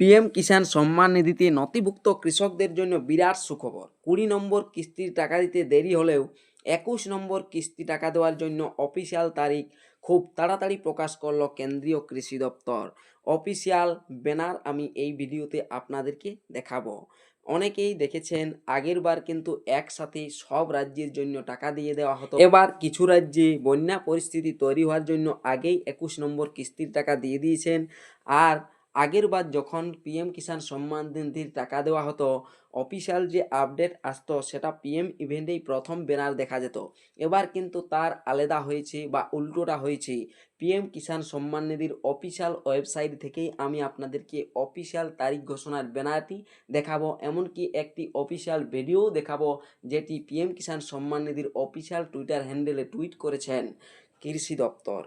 PM Kisan সম্মান নিধিতে নথিভুক্ত কৃষকদের জন্য বিরাট সুখবর। কুড়ি নম্বর কিস্তির টাকা দিতে দেরি হলেও একুশ নম্বর কিস্তি টাকা দেওয়ার জন্য অফিসিয়াল তারিখ খুব তাড়াতাড়ি প্রকাশ করল কেন্দ্রীয় কৃষি দপ্তর। অফিসিয়াল ব্যানার আমি এই ভিডিওতে আপনাদেরকে দেখাবো। অনেকেই দেখেছেন, আগের বার কিন্তু একসাথে সব রাজ্যের জন্য টাকা দিয়ে দেওয়া হতো। এবার কিছু রাজ্যে বন্যা পরিস্থিতি তৈরি হওয়ার জন্য আগেই একুশ নম্বর কিস্তির টাকা দিয়ে দিয়েছেন। আর আগের বার যখন পিএম কিষাণ সম্মান নিধির টাকা দেওয়া হতো অফিসিয়াল যে আপডেট আসতো সেটা পিএম ইভেন্টেই প্রথম ব্যানার দেখা যেত। এবার কিন্তু তার আলাদা হয়েছে বা উল্টোটা হয়েছে। পিএম কিষাণ সম্মান নিধির অফিসিয়াল ওয়েবসাইট থেকেই আমি আপনাদেরকে অফিসিয়াল তারিখ ঘোষণার ব্যানারটি দেখাবো, এমনকি একটি অফিসিয়াল ভিডিও দেখাবো, যেটি পিএম কিষাণ সম্মান নিধির অফিসিয়াল টুইটার হ্যান্ডেলে টুইট করেছেন কৃষি দপ্তর।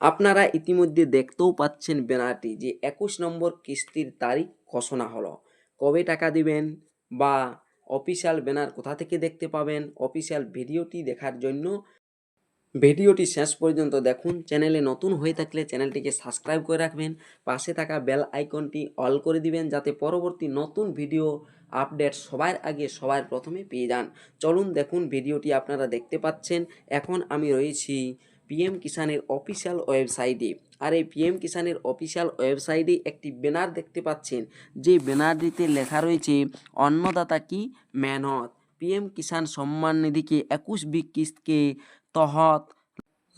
আপনারা ইতিমধ্যে দেখতেও পাচ্ছেন ব্যানারটি যে একুশ নম্বর কিস্তির তারিখ ঘোষণা হলো। কবে টাকা দিবেন বা অফিসিয়াল ব্যানার কোথা থেকে দেখতে পাবেন, অফিসিয়াল ভিডিওটি দেখার জন্য ভিডিওটি শেষ পর্যন্ত দেখুন। চ্যানেলে নতুন হয়ে থাকলে চ্যানেলটিকে সাবস্ক্রাইব করে রাখবেন। পাশে থাকা বেল আইকনটি অল করে দিবেন যাতে পরবর্তী নতুন ভিডিও আপডেট সবার আগে সবার প্রথমে পেয়ে যান। চলুন দেখুন ভিডিওটি আপনারা দেখতে পাচ্ছেন। এখন আমি রয়েছি পিএম কিষানের অফিসিয়াল ওয়েবসাইটে। আর এই পিএম কিষানের অফিসিয়াল ওয়েবসাইটে একটি ব্যানার দেখতে পাচ্ছেন। যে ব্যানারটিতে লেখা রয়েছে, অন্নদাতা কি মেহনত? পিএম কিষাণ সম্মান নিধিকে একুশ বি কিস্তকে তহত।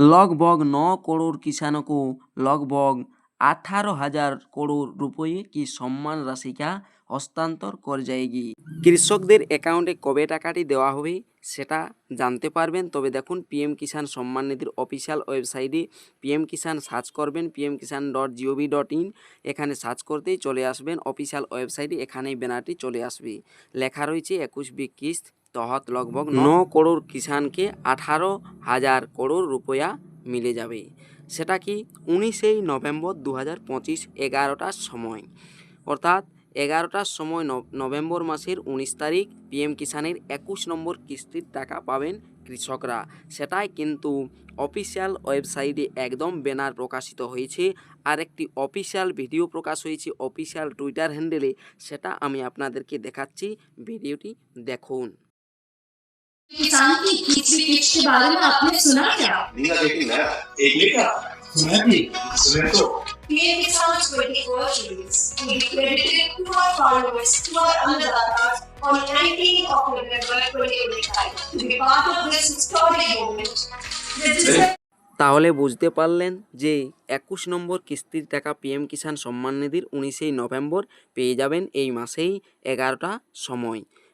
লগভগ ন করোড় কিষাণকও লগভগ अठारह हजार करोड़ रुपये की সম্মান রাশি का হস্তান্তর কর যায়গি কৃষকদের অ্যাকাউন্টে কবে টাকাটি দেওয়া হবে সেটা জানতে পারবেন তবে দেখুন পিএম কিষাণ সম্মান নিধির অফিসিয়াল ওয়েবসাইটে পিএম কিষাণ সার্চ করবেন PM Kisan dot gov dot in এখানে সার্চ করতেই চলে আসবেন অফিসিয়াল ওয়েবসাইটে এখানেই ব্যানারটি চলে আসবে লেখা রয়েছে একুশ বি কিস্ত তহত লগভগ ন করোড় কিষানকে আঠারো হাজার করোড় রুপয়া মিলে যাবে সেটা কি উনিশেই নভেম্বর দু হাজার পঁচিশ এগারোটার সময়? অর্থাৎ এগারোটার সময় নভ- নভেম্বর মাসের উনিশ তারিখ পিএম কিষানের একুশ নম্বর কিস্তির টাকা পাবেন কৃষকরা। সেটাই কিন্তু অফিসিয়াল ওয়েবসাইটে একদম ব্যানার প্রকাশিত হয়েছে। আর একটি অফিসিয়াল ভিডিও প্রকাশ হয়েছে অফিসিয়াল টুইটার হ্যান্ডেলে। সেটা আমি আপনাদেরকে দেখাচ্ছি। ভিডিওটি দেখুন। किसान की खींची किच के बारे में आपने सुना क्या नीला लेकिन नया एक लिखा सुना जी सुने तो PM Kisan 24 series will be credited to our followers, to our Annadattas on 19th of November 2025 to be part of this historic moment. Register তাহলে বুঝতে পারলেন যে একুশ নম্বর কিস্তির টাকা পিএম কিষাণ সম্মান নিধির উনিশেই নভেম্বর পেয়ে যাবেন এই মাসেই এগারোটা সময়